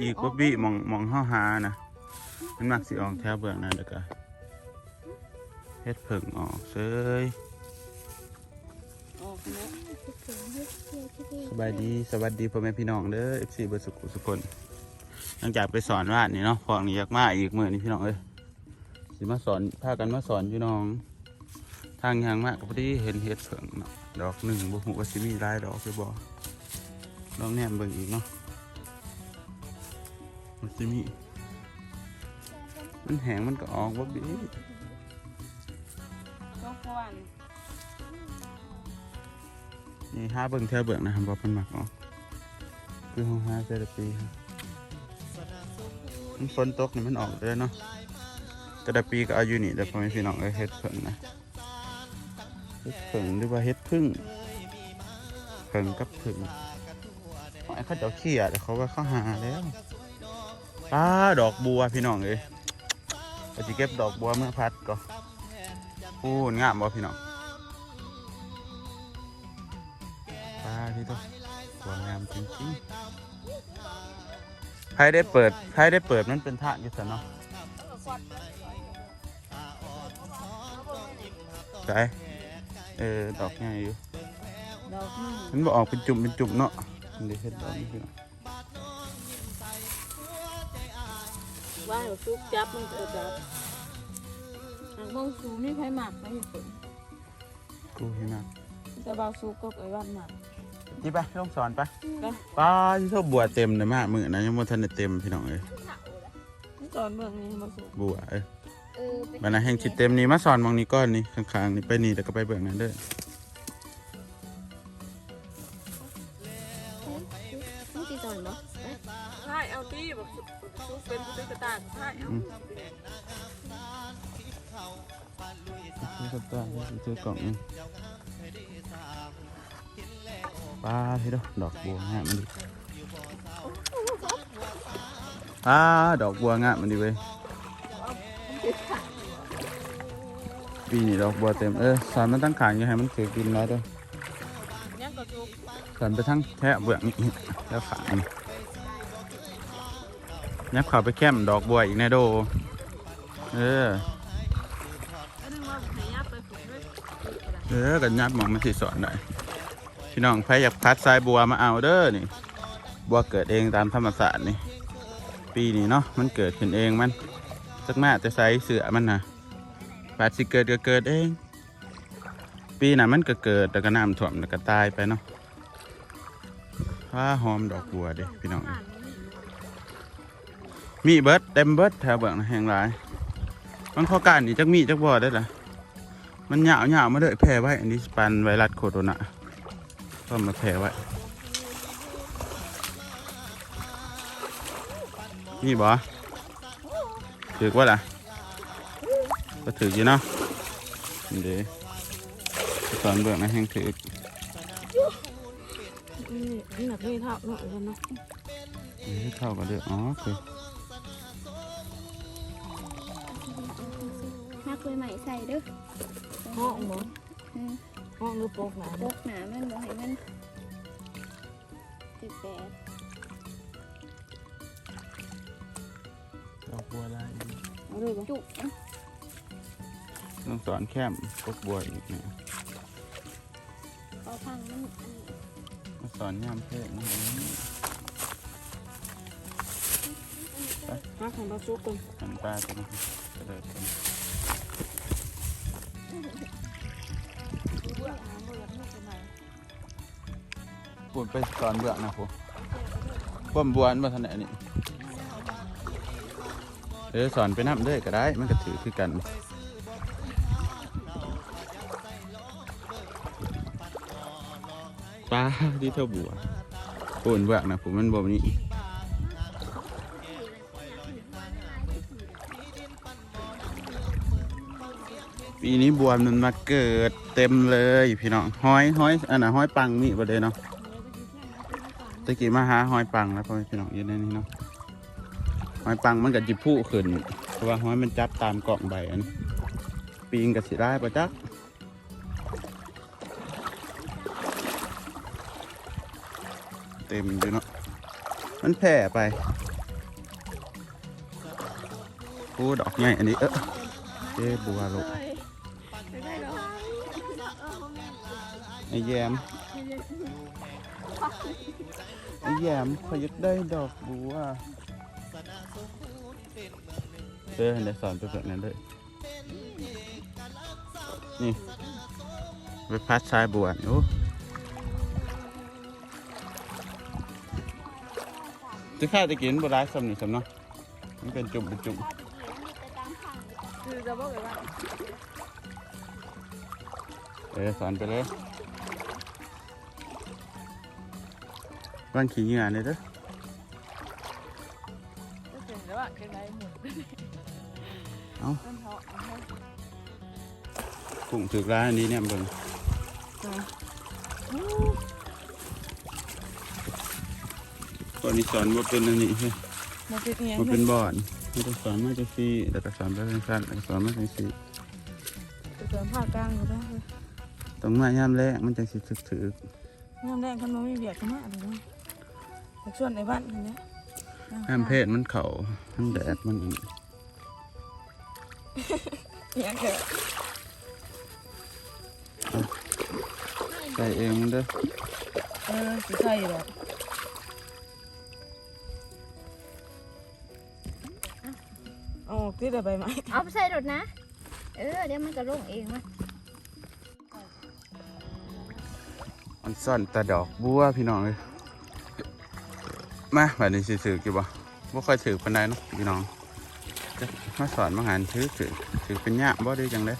อีกบ่บี้มองมองเฮาหานะมันมักสิออกแถวเบื้องนั้นเด้อก็เฮ็ดเพิ่งออกเซยออกแล้วคิดถึงให้เที่ยวที่นี่สบายดีสวัสดีพ่อแม่พี่น้องเด้อ FC เบิดสุขุสุคนหลังจากไปสอนวาดนี่เนาะพวกนี้อยากมาอีกมื้อนี้พี่น้องเอ้ยสิมาสอนพากันมาสอนพี่น้อง ทางยางมากก็พอดีเห็นเฮ็ดเพิ่งเนาะดอกหนึ่งบ่ฮู้ว่าสิมีหลายดอกหรือบ่ลองแนมเบิ่งอีกเนาะ มันสิมี มันแห้งมันก็ออกบ่บีต้องควันนี่หาเบิ่งแถวเบิ่งนะครับบ่มันมักออกคือเฮาหาแต่ละปีครับมันฝนตกนี่มันออกเด้อเนาะแต่ละปีก็เอาอยู่นี่แต่พ่อแม่พี่น้องเอ้ยเฮ็ดเพิ่งนะเฮ็ดเพิ่งหรือว่าเฮ็ดพึ่งเพิ่งกับพึ่งไอ้เขาเจ้าเขี้ยแต่เขาว่าเขาหาแล้ว ป้าดอกบัวพี่น้องเอ้ยก็สิเก็บดอกบัวเมื่อพัดก็พูนงามบ่พี่น้องปลาที่ต้องสวยงามจริงๆใครได้เปิดใครได้เปิดมันเป็นท่าอยู่สันเนาะใช่เออดอกใหญ่อยู่ดอกนี่มันบอกออกเป็นจุ่มเป็นจุ่มเนาะมันได้เห็นดอกนี่คือ ว่าเราซุกจับมันเออจับหากมองสูนี่ไผหมักไม่ฝนกูเห็นนะจะเบาซุกก็ไอ้วันหมักนี่ไปลงสอนไปไปป้าที่ชอบบัวเต็มเลยมากมือนะยังไม่ทันได้เต็มพี่น้องเอ้ยนี่ตอนเมืองนี้มาซุกบัวเอ้ยเออเป็นมันนะแห่งชิดเต็มนี่มาสอนมองนี่ก้อนนี่ข้างๆนี่ไปนี่แล้วก็ไปเบื้องนั้นเด้อ เอาที่แบบซุกเป็นซุกกระตากใช่เอานี่ก็ได้ซื้อกล่องป้าพี่ดอกดอกบัวงามมันดิป้าดอกบัวงามมันดิเว้ยปีนี้ดอกบัวเต็มเออสอนมันตั้งขางอย่ให้มันเกิดกินแล้วด้อยังก็ซุกสอนไปทั้งแทะเบื้องนี่แล้วขางนี่ ยับข่าวไปแคมดอกบัวอีกแนโด เอออันยับไปฝึกด้วยเออกันยับหมองมันสิสอนได้พี่น้องใครอยากพัดสายบัวมาเอาเด้อนี่ บัวเกิดเองตามธรรมศาสตร์นี่ ปีนี้เนาะมันเกิดขึ้นเองมันสักแม่จะใส่เสือมันนะปาดสิเกิดก็เกิดเอง ปีน่ะมันก็เกิดแล้วก็น้ำท่วมแล้วก็ตายไปเนาะว่าหอมดอกบัวเด้พี่น้อง มีเบิดเต็มเบิดแถวเบื้องนะแห่งหลายมันข้อการนี่จักมีจักบ่ได้ล่ะมันหยาวหยาวมาเลยแผ่ไว้อันนี้สปันไวรัสโคโรนาก็มาแผ่ไว้นี่บ่ถือว่าล่ะก็ถืออยู่เนาะนี่เด้สอนเบื้องนะแห่งถือนี่นี่หนักนี่เท่าเนาะเนาะนี่เข้ากันเด้ออ๋อคือ ห้าคุยใหม่ใส่เด้อห้องบ่อืมห้องหรือโปกหนาบกหนามันบ่ให้มันติดแปดดอกบัวลายเอาเลยบ่จุกนะต้องสอนแคมพวกบัวอีกเนี่ยเอาพังมันอันนี้มาสอนยามเพศนะฮักของเราซุกก่อนหันตาตัวนะครับจะเดินกัน ปูดไปสอนเบื้อนะผมพ่มบัวนมาทันไหนนี่เออสอนไปน้ำด้อก็ได้ มันก็ถือคือกันปลาที่เท่าบัวปูนเบื้อนะผมมันบ่นี้ ปีนี้บวมมันมาเกิดเต็มเลยพี่น้องห้อยห้อยอันน่ะห้อยปังมีบ่เลยเนาะตะกี้มาหาห้อยปังแล้วพ่อพี่น้องยู่ในนี้เนาะห้อยปังมันกับจิผู้ขึ้นเพราะว่าห้อยมันจับตามกล่องใบอันนี้ปีงกับสิได้ปะจักเต็มอยู่เนาะมันแผ่ไปโอ้ดอกใหญ่อันนี้เออเจ๊บัวลูก ไอ้แยมไอ้แยมเขาอยากได้ดอกบัวเจ๊เดี๋ยวสอนไปแบบนั้นเลยนี่ไปพัดชายบัวโอ้จะข้าตะกินบัวร้ายสำนี่สำเนาะมันเป็นจุ่มเป็นจุ่มคือจะบอกเลยว่าเออสอนไปเลย ว่างขี้เหงื่อเนี่ยเด้อจะเห็นแล้วว่าเกินไรหมดเอ้าต้นเทาะกุ้งถือร้านอันนี้เนี่ยเบิ่งตอนนี้สอนว่าเป็นอันนี้ใช่มาเป็นเงี้ยว่าเป็นบอนไม่ต้องสอนมาจากซีแต่ก็สอนไปเป็นสั้นแต่ก็สอนมาจากซีจะเสริมผ้ากลางอยู่ได้ต้องมายามแรกมันจะสิถึกถือน้ำแดงขนมมีเบียดกันมากเลย นะแต่ส่วนในบ้านนี้ห้ามเพศมันเข่ามันแดดมันอีกอย่างเถอะใส่เองมันเด้อเออสิใช่หรอกเอาออกที่ได้ใบไม้เอาไปใส่รถนะ เออ เดี๋ยวมันก็ลงเองมั้ยมันซ่อนแต่ดอกบัวพี่น้องเลย มาแบบนี้สิถือกี่บ่บ่ค่อยถือปานใดเนาะพี่น้องจะมาสอนมาหารถือถือถือเป็นยากบ่ได้จังเลย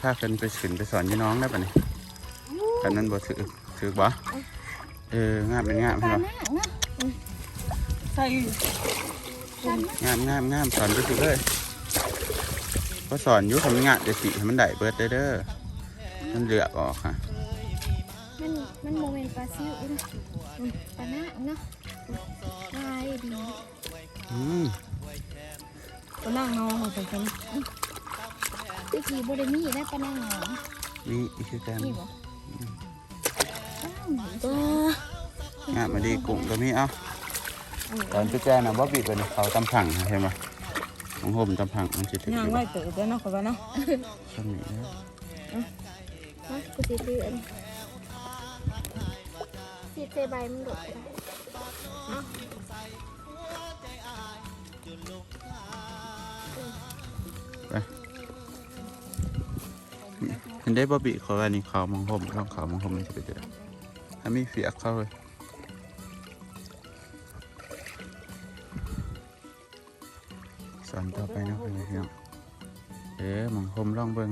ถ้าเพิ่นไปขึ้นไปสอนพี่น้องได้ปะนี่กันนั้นบ่ถือถือบ่เอองามเป็นงามปพี่ลาน้องานาะใส่งามงามงามสอนไปสุดเลยก็สอนยู่ทำงานจะสีให้มันได้เบิดได้เด้อมันเหลือออกค่ะ ลาซิวเนาะอืมปลาหน้าเนาะลายดีอืมก็นั่งนอนของฉันกันตะกี้บ่ได้มีได้ปลาหน้าหนองนี่คือการนี่บ่อ้าวตัวงามมาดีกุ้งก็มีเอ้าตอนไปแจ้นะว่าบีบไปในเขาตำผังเห็นไหมของห่มตำผังมันสิถึงย่างอยู่ไว้ตื่นด้วยเนาะคนว่าเนาะช่วงนี้เด้อมากูสิ ซื้ออันสิเซใบมันดกได้เห็นได้บ่บีเขาว่านี่เขามองห่มร่องเขามองห่มมันจะไปเจอถ้ามีเฟียเข้าเลยสอนต่อไปนะเพื่อนพี่น้องเอ๊ะมองห่มร่องเบิง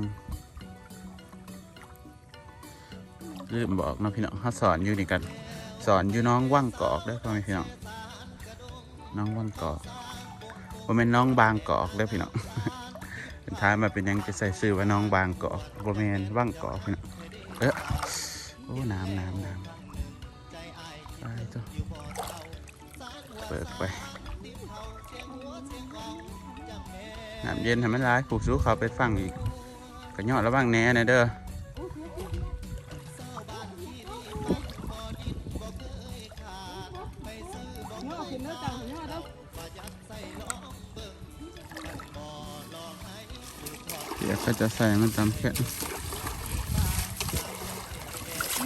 ลืมบอกนะพี่น้องเขาสอนอยู่นี่กัน สอนอยู่น้องว่างกอกได้พ่อแม่พี่น้องน้องว่างกอกว่าเป็นน้องบางกอกได้พี่น้องเป็นท้ายมาเป็นยังจะใส่ซื้อว่าน้องบางกอกบ่แมนว่างกอกพี่น้องเอ๊ะโอ้น้ำน้ำน้ำไปจ้ะเปิดไปน้ำเย็นทำมันร้ายผูกสู้เขาไปฟังอีกก็ยอดระวังแน่นะเด้อ ก็จะใส่มันตามแค่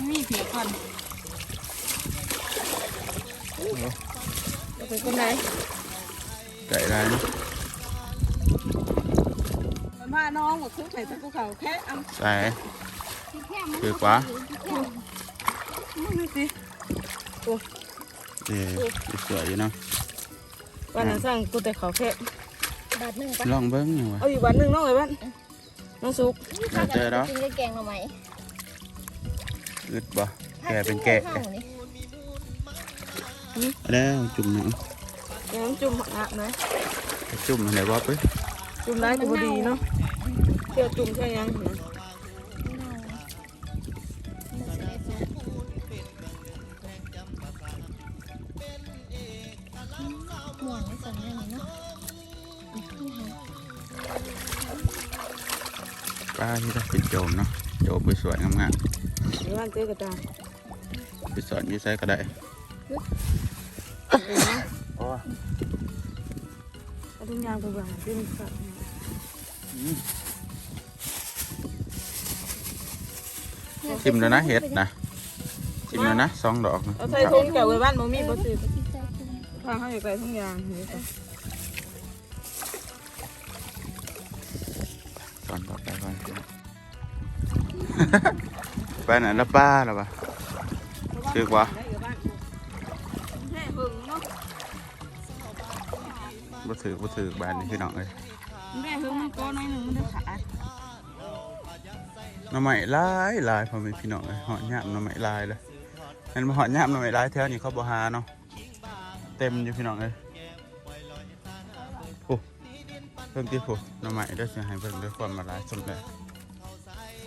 มีเพียก่อนจะเป็นคนไหนไก่ร้ายนะมันพาน้องหมดทุกใส่ตะกูเขาแค่เอาใส่ที่แค่มันคือกว่าดูสิเออสวยอยู่เนาะวันนั้นสั่งกูแต่เขาแค่บาทหนึ่งปะลองเบิ้งหน่อยวะเอาอยู่วันหนึ่งน้องเลยบ้าน น้องสุกเดี๋ยวเจอแล้วกินได้แกงหน่อไม้อึดบ่แกเป็นแกะข้าวนี่แล้วจุ่มหนังยังจุ่มหักนะจุ่มอะไรวะเป้ยจุ่มได้ก็บ่ดีเนาะเที่ยวจุ่มใช่ยัง โจมเนาะโจมไปสวยงามเดี๋ยววันเจอกระตาไปสอนอยี่ไซก็ได้เองนะโอ้เอาทุกอย่างไปวางที่มันสับชิมแล้วนะเห็ดนะชิมแล้วนะสองดอกนะเอาใส่ถุงเก่าไว้บ้านบ่มีบ่สิที่ใจคุณทางเขาอยากได้ทุกอย่างนี่ค่ะสอนต่อไปก่อน ไปไหนละป้าหรอปะถือว่าแม่หึงเนาะบ่ถือบ่ถือบ้านนี้พี่น้องเลยแม่หึงมันก็น้อยหนึงมันจะขาดหน้ำใหม่ลายลายพอมีพี่น้องเลยหอดยามหน้ำใหม่ลายเลยอันมาหอดยามหน้ำใหม่ลายแถวนี้เขาบ่หาเนาะเต็มอยู่พี่น้องเลยโอ้เพิ่งที่ผูหน้ำใหม่ได้เสียหายเพิ่งด้วยความมาลายสมเลย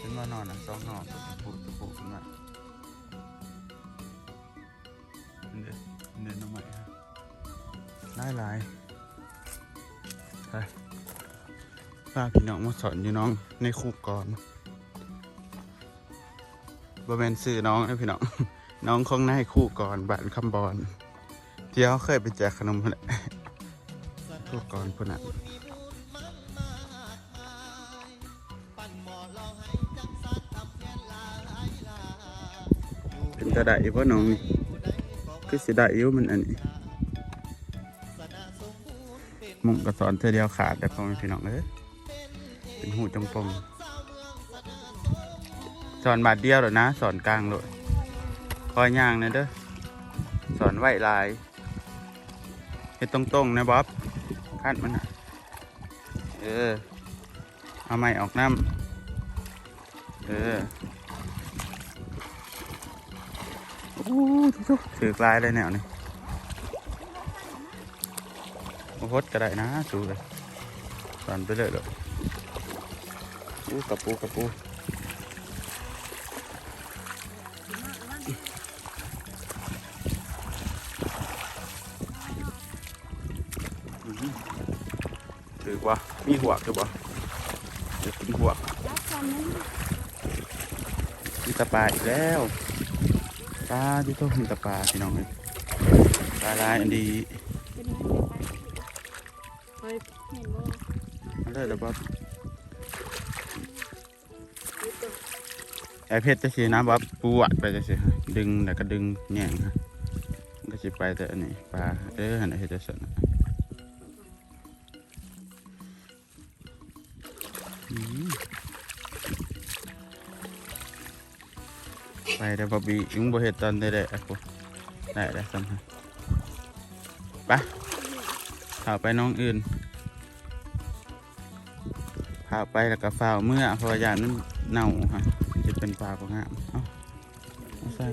ขึ้นมานอนอะสองนอนผูกผูกขึ้นมาอันเดียวอันเดียวหน้ำใหม่ฮะลายลายไปฝากพี่น้องมาสอนอยู่น้องในคูกก่อนบะเมนซื้อน้องนะพี่น้อง น้องคงได้คู่ก่อนบ้านคำบอลที่เขาเคยไปแจกขนมพุ่นแหละคู่ก่อนพุ่นน่ จะได้เพราะน้องนี่คือสิได้อยู่มันอันนี้มุงกระสอนเธอเดียวขาดแต่พอไม่พี่น้องเอ้ยเป็นหูจงปงสอนบาทเดียวหรอนะ สอนกลางเลยคอยย่างนะเด้อสอนไหวลายเฮ็ดตรงๆนะบ๊อบคาดมันเออเอาไม้ออกน้ำเออ โอ้ทุกถือกลายเลยแนวนี่โอ้โหดก็ได้นะสูเลยสอนไปเลยเลยปูกับปูกับปูถือว่ามีหัวคือบ่เดี๋ยวกินหัวมีตะปาอีกแล้ว ลาที่ต้องมีตะปลาพี่น้องเลยปลาลายอันดีเป็นยังไงไปเฮ้ยเห็นบ่มาเลยแล้วบอบไอเพชรจะสีนะบับปวดไปจะสิฮะดึงแล้วก็ดึงแง่งฮะก็จะไปแต่อันนี้ปลาเออหันไอเพชรจะสนะ ไปเดี๋ยวบอบบี้ยุงบ่เห็ดตอนได้ได้อะกูได้ได้ซ้ำฮะไปข่าวไปน้องอื่นพาไปแล้วก็ฝ้าวเมื่อเพราะว่ายานมันเน่าฮะจะเป็นปลาปลางามเอาเอาใส่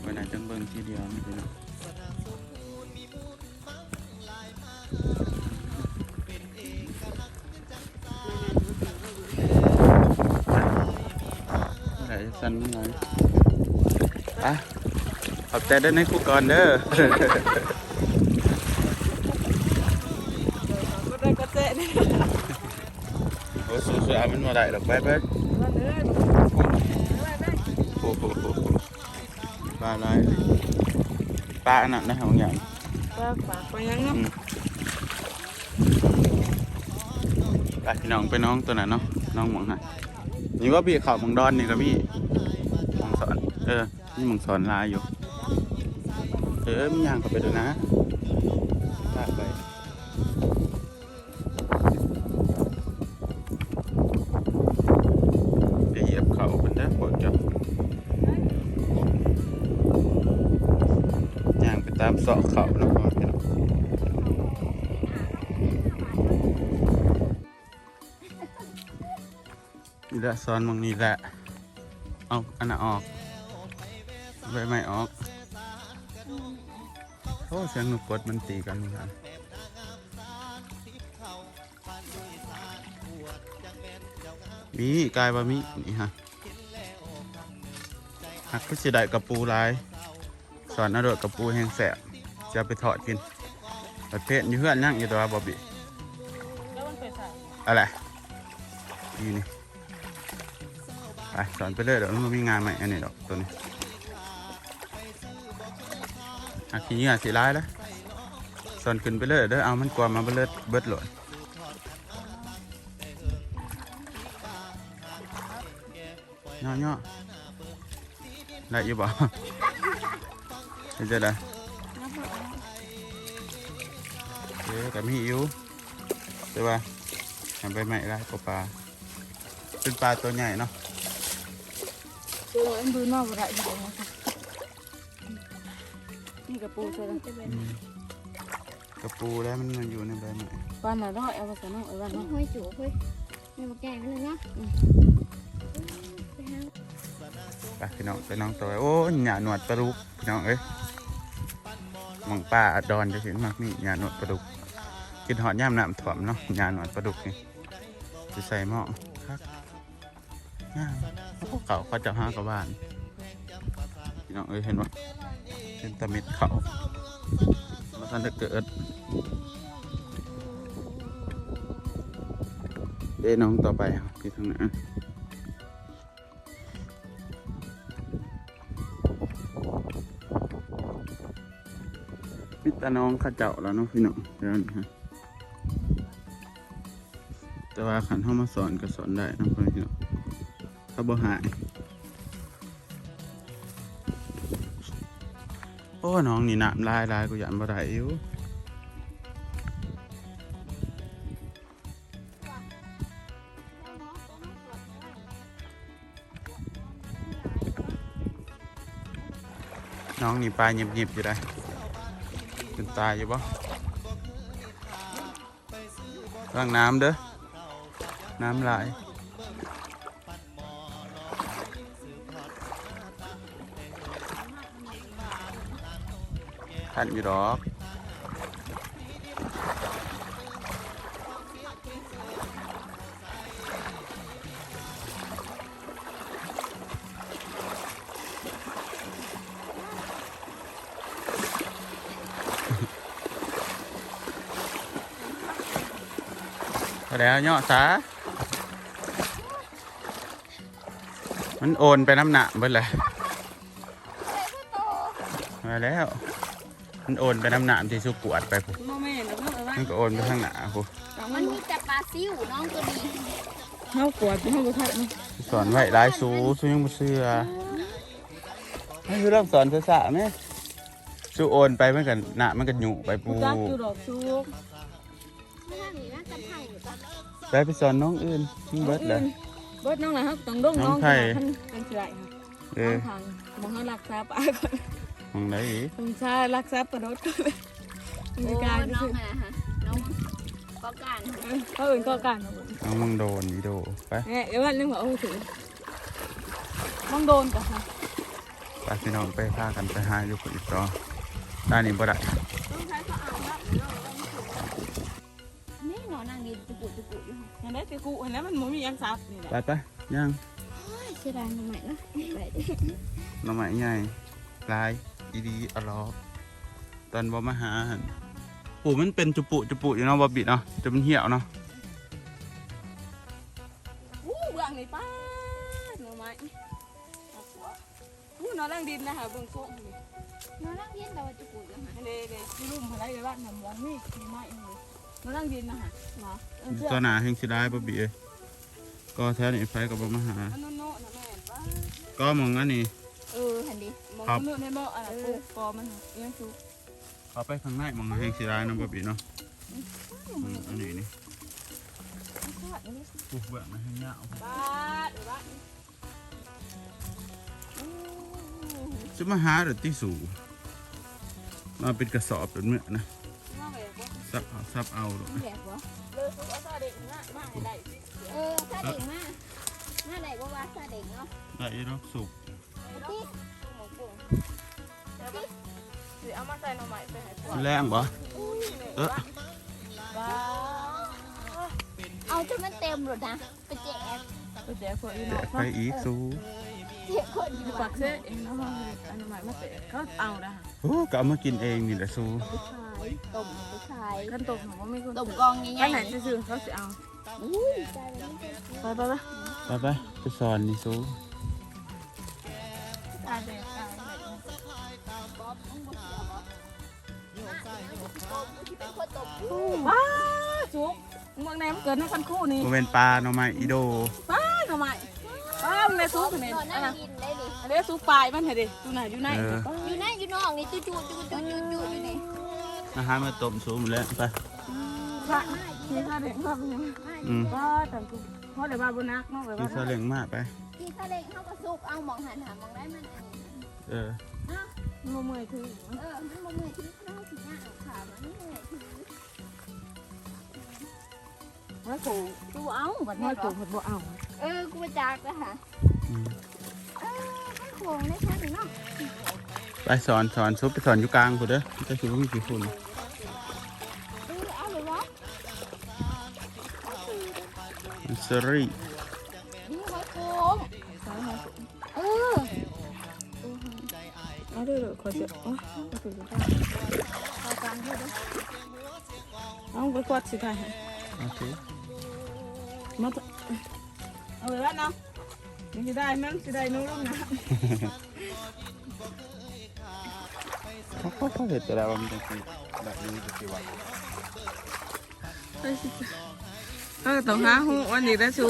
ไว้ไหนจังเบิ่งทีเดียวนี่พี่น้อง ไหนสั่นหน่อยอะขอบใจเด้อในครูก่อนเด้อก็ได้ก็เจ๊นี่โอ้สู้ๆเอามันมาได้หรอกไปไปมาเลยโอ้โหปลาอะไรปลาอันนั้นนะบางอย่างฝากฝากไปยังเนาะอืมไปพี่น้องไปน้องตัวไหนนเนาะน้องหมองฮะ นี่ว่าพี่เขามองดอนนี่ก็มีหมองสอนเออนี่มองสอนลายอยู่ เออมีอย่างเข้าไปดูนะลากไปเดี๋ยวเหยียบเข่าเป็นได้ปวดจับย่างไปตามเสาะเข่าน้อ นี่ละซ้อนมองนี้แหละเอาอันน่ะออกใบไม้ออกโอ้เสียงหนูกดมันตีกันเหมือนกันมีกายบะมีนี่ฮะหักก็จะได้กับปูลาย สอนอร่อยกับปูแห้งแสบจะไปทอดกิน ประเภทอยู่เพื่อนนั่งอยู่ตัวบอบบี้อะไรอยู่นี่ สอนไปเลยเดี๋ยวมันมีงานใหม่อันนี้ดอกตัวนี้อาขี้เหงื่อสีร้ายแล้วสอนขึ้นไปเลยเด้อเอามันกลัวมาเบิดเบิดหลดย่อย่อได้อยี่บ่เห็นจะได้เอ๊กับมีอยู่ใช่ป่ะทำไปใหม่ได้กว่าปลาเป็นปลาตัวใหญ่เนาะ เจออันดูนอกอะไรอยู่นะคะนี่กระปูใช่ไหมจะเป็นกระปูแล้วมันมาอยู่ในใบไม้ปลาหน่อยต้องเอาไปใส่น้องเอ๋ยต้อเนาะงห้อยจูบเฮ้ยนี่มาแกงกันเลยเนาะไปหาไปพี่น้องไปน้องตัวโอ้ยหยาหนวดปลาดุกพี่น้องเอ้ยหมองป้าอัดดอนจะเห็นมากนี่หยาหนวดปลาดุกกินหอดย่ามน้ำถ่วมเนาะหยาหนวดปลาดุกนี่จะใส่หม้อครับย่างพวก เขาเขาจะห้ากับบ้านพี่น้องเอ้ยเห็นว่าเป็นตะเม็ดเขาแล้วกันจะเกิดเด้น้องต่อไปพี่ทางนั้นมิตรน้องข้าเจ้าแล้วเน้องพี่น้องเดี๋ยวนะฮะแต่ว่าขันเข้ามาสอนก็สอนได้น้องพี่น้อง เขาบ่หายโอ้น้องนี่น้ำลายลายกูอยากบ่ได้อยู่น้องนี่ปลายหยิบๆอยู่ได้เป็นตายอยู่ปะล้างน้ำเด้อน้ำไหลาย ทันอยู่ดอกแล้วเนาะสามันโอนไปน้ำหนักเบิดเลยมาแล้ว มันโอนไปน้ำหนักที่สุกวดไปพูโมเมนต์แล้วก็เอ๋ยมันก็โอนไปข้างหน้าพูมันมีแต่ปลาซิวน้องตัวดีเข้ากวดที่ห้องบุคคลสอนไว้ร้ายสูสูยังบ่เชื่อนี่คือเรื่องสอนภาษาไหมสูโอนไปมันกันหน้ามันกันหยุไปปูจักจูดอกซุกไม่ทางนี้นะจำไผ่หรือเปล่าไปไปสอนน้องอื่นมันเบิดเลยเบิดน้องนะฮะต้องด้งน้องน้องไผ่ท่านเป็นสิไรเอค่ะอทางมองให้รักษาปลาก่อน มองไหนอีกสงชารักษาปลาโดดก่อนเลยโอ้มีการน้องอะไรฮะน้องก็การเขาอื่นก็การน้องมึงโดนอีโดไปเนี่ยเดี๋ยววันนึงว่าโอ้ถึงมองโดนกันค่ะไปพี่น้องไปพากันไปหาอยู่คนอีกต่อด้านนี้บ่ได้ต้องใช้เขาเอาละนี่นอนนั่งดินจุกุจุกุอยู่อย่างนี้คือกูเห็นแล้วมันมันมีอันซับนี่แหละไปไปย่างเสียดายทำไมนะไปดิหน้องใหม่ใหญ่ลาย อีดีอลอกตอนบ่มาหาหั่นปู่มันเป็นจุปุจุปุอยู่เนาะบ่บิดเนาะจะมันเหี่ยวเนาะอู้เบื้องนี่ป้าหน่อไม้อู้นอนล่างดินนะคะเบื้องโค้งนี่นอนนั่งดินแต่ว่าจุกุอยู่ฮะเด้เด้ที่ลุ่มอะไรเลยว่าหน่อมองนี่มีไม้เลยนอนล่างดินนะคะเหรอเออเสื้อตัวหนาแห่งสิได้บ่บิเอ้ยก็แท้นี่ไฟก็บ่มาหาอันนู้นโน่นนะแม่ป้าก็มองอันนี้เออหันดิ มองครับนู้นในหม้ออะไรปุ๊บกอมันยังสุกเอาไปข้างในมองแห่งสิได้เนาะบ่บิเนาะอืมอันนี้นี่ปลูกแบบมันให้ยาวป้าเดี๋ยวว่าจะมาหาหรือที่สูมาเป็นกระสอบเป็นเมื่อนะว่าไงก็ซับเอาซับเอาหรอกแหลกวะเลยสุกเอาซาเด็กนะมาให้ได้สิเออซาเด็กมามาไหนบ่ว่าซาเด็กเนาะได้อีรอกสุก ใส่หน่อไม้ไปให้พ่อแรงบ่เออว้าเอาจนมันเต็มหมดนะไปแจกวเดี๋ยวคนอีน้องไปอีกสูเจ็บคนอยู่ปักเส้เองเนาะอันหน่อไม้มาเตะเขาเอานะโอ้ก็เอามากินเองนี่แหละสูไปขายต้มไปขายขั้นตกของว่าไม่คนต้มกองใหญ่ขั้นไหนจะซื้อเขาจะเอาๆอุ้ยใจมันไปไปไปไปไปไปสอนนี่สูตาเด็กตายอะไร ว้าจุกมึงบางแนมนเกิดในคันคู่นี่โมเมนปลาหน่อไม้อีโดว้าทำไมว้ามึงในซุกนี่นอนอันนั่นั้งนกินได้ดิอันนี้ซุกปลายมันเห็นดิอยู่ไหนอยู่ไหนเอออยู่นั่นอยู่นอกนี่จูจูจูจูจูจูอยู่นี่อาหารมาต้มสูมแล้วไปพระมีข้าเด็กครับยังอืมว้าแต่กูเพราะเดี๋ยวมาบนนักเนาะแบบกินว่าซาเล้งมากไปที่ทะเลเขาก็สุกเอามองหันหามองได้มันอันนี้เออโมเมยถือเออมันบ่เมื่อยที่เขาสิหน้าเอาขามั นไม่เมื่อยที่ว่ากูกูเอาบัดนี้กูบัดบ่เอา เออ กูมาจากแล้วค่ะอืมเออข้างโขงได้ชั้นเนาะไปสอนสอนซุปไปสอนอยู่กลางกูเด้อจะคิดว่ามีกี่ฝุ่นเออเอาเลยวะเซอรี่ เอาด้วยเลยขอเจาะอ๋อก็ถือได้เอากลางด้วยเด้อเอาไปกวาดสิได้โอเคมาเถอะเอาไว้ว่าน้องมันสิได้มั้งสิได้นู้นนะเขาเขาเขาเห็นแต่ละว่ามันจะสิแบบนี้จะสิว่าเออต้องหาหูวันนี้ได้ชู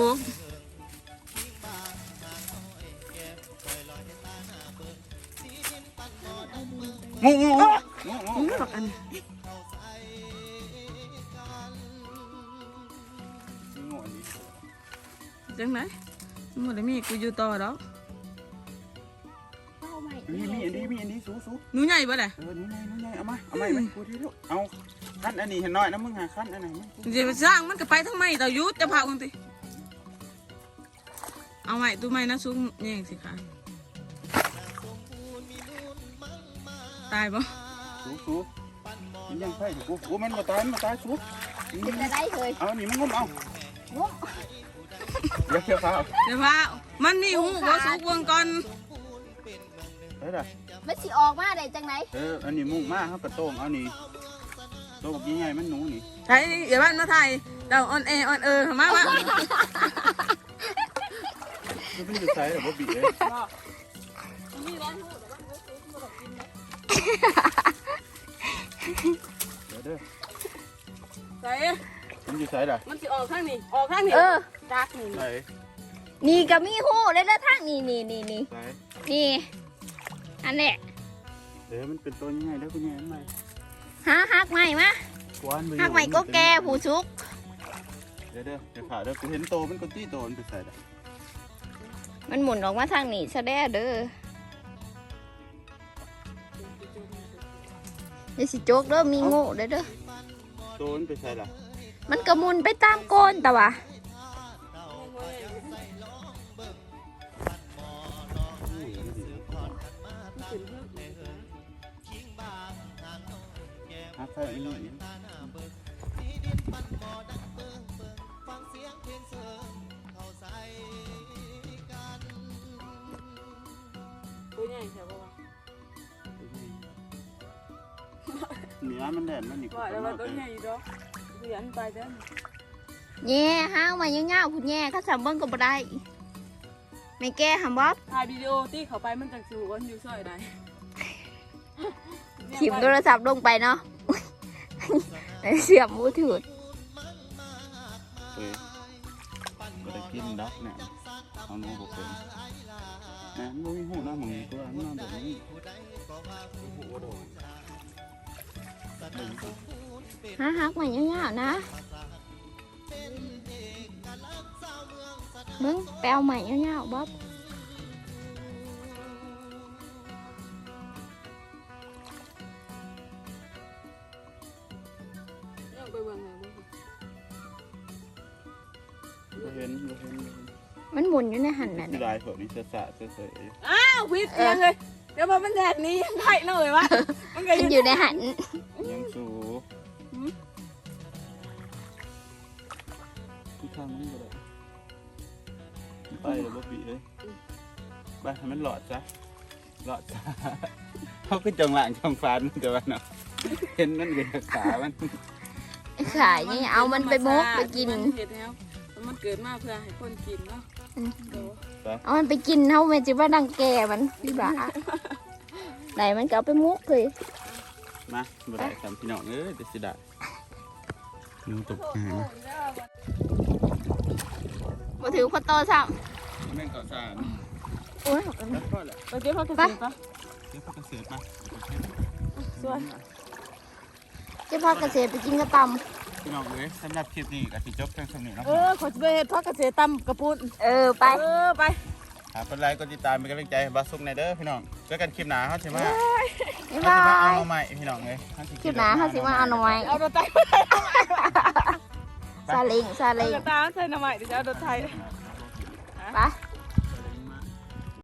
งูงูงูงูนี่หรอกอันงูอันนี้จังไหนหมดแล้วมีกูอยู่ต่อแล้วเข้าใหม่มีมีอันนี้มีอันนี้สูสูหนูใหญ่ปะเนี่ยเออนี่ไงนี่ไงเอามาเอามาไปกูที่ลูกเอาขั้นอันนี้เห็นน้อยนะมึงหาขั้นอันไหนมึงเดี๋ยวสร้างมันก็ไปทั้งไม่ต่อยุทธจะพาคนติเอาใหม่ตัวใหม่นะซุ้มแย่งสิค่ะ ตายปะสูสูมันยังไฟอยู่กูกูมันมาตายมันมาตายสูเป็นจะได้เลยเอานี่มึงงมเอางุ้มอย่าเขียวฟ้าเดี๋ยวพามันมีหูบ่สุกวงก่อนเฮ้ยด่ะมันสิออกมาได้จังไหนเอออันนี้มุ่งมากครับกระโต้งเอานี่โต้งยิ่งใหญ่มันหนูนี่ใช่เดี๋ยวบ้านมาไทยเราออนแอออนเออมาวะมันเป็นจะใช้หรือว่าบีเลย เดี๋ยวเด้อใส่มันอยู่ใช้ด่ะมันจะออกข้างนี้ออกข้างนี้เออ จากนี่ใช้นี่ก็มีหูเลยแล้วทางนี่นี่นี่นี่ใช้นี่ อันเนี้ยเดี๋ยวมันเป็นตัวยังไงเด้อคุณยายอันใหม่หาหักใหม่มะกวนไปอยู่หักใหม่ก็แก่ผู้ชุก เดี๋ยวเด้อเดี๋ยวขาเด้อกูเห็นโตมันก็ตี้โตมันไปใส่ด่ะมันหมุนออกมาทางนี้ซะแด้เด้อ เดี๋ยวสิโจกเด้อมีโง่เด้อเด้อโตมันไปใส่ด่ะมันก็หมุนไปตามโกนแต่ว่าหักใส่อีกหน่อยนึงตัวใหญ่ใช่ปะ วะเหนือมันแดดมันนี่กูว่าแล้วก็ว่ามาตัวเอใหญ่ดอกเขียนไปเด้อแย่ห้าวมาเงี้ยวๆพุ่นแย่เขาสับเบิ้งก็บ่ได้ไม่แก้หำบ๊อบถ่ายวิดีโอที่เขาไปมันจังสิวันอยู่ซอยใดถิมโทรศัพท์ลงไปเนาะแล้วเสียบมือถือเออก็ได้กินดักเนี่ยเอาหนูบอกเป็นนะมันบ่มีหูนะมึงตัวมันนอนแบบนี้ ฮะฮักมาเงี้ยวๆนะมึงไปเอาใหม่เงี้ยวๆบ๊อบเนี่ยไปเบิ่งเลยบ่เห็นบ่เห็นบ่เห็นมันหมุนอยู่ในหันน่ะที่ลายผมนี่เสะสะเสะเสะอ้าววิทย์ยังเลย เดี๋ยวพอมันแดดนี้ยังไข่หน่อยวะมันก็มันออยู่ยู่ในหันยังสูทุกทางมันบ่ได้ไปเลยบ่ปีเลยไปให้มันหลอดซะหลอดซะเขาก็จงหลังจงฟานมันแต่ว่าเนาะเห็นมันก็ขามันขายนี่เอามันไปมกไปกิน มันเห็ดแล้วมันเกิดมาเพื่อให้คนกินเนาะอืมเดี๋ยวไปเอามันไปกินเฮาแม่นสิว่าดังแก่มันพี่บ้าไหนมันก็เอาไปมุกเลยมาบ่ได้ทำพี่น้องเอ้ยจะสิได้นูตกใจไหมบ่ถือพอโตซ้แม่งก่อสร้างำโอ้ยแล้วก็แหละไปเก็บผักกระไปเทียมปะเดี๋ยวเขาก็เสียมาส่วนเจะพาเกษตรไปกินกระต พี่น้องเอ้ยสำหรับคลิปนี้ก็สิจบเพียงเท่านี้เนาะเออขอจะไปเห็ดผักกระเทียมตำกระปุนำเออไป เออไปหากคนไลค์กดติดตามเป็นกำลังใจให้บาสุกในเด้อพี่น้องเจอกันคลิปหน้าเขาใช่ไหมบ๊ายเขาบาสิมาเอายมาใหม่พี่น้องเลยเขสิคลิปหน้าเขาสิมาเอาหน่อยเอารถไทยซาเล้งซาเอาเล้งกระตาใส่หน่อไม้เดี๋ยวจะเอารถไทยไป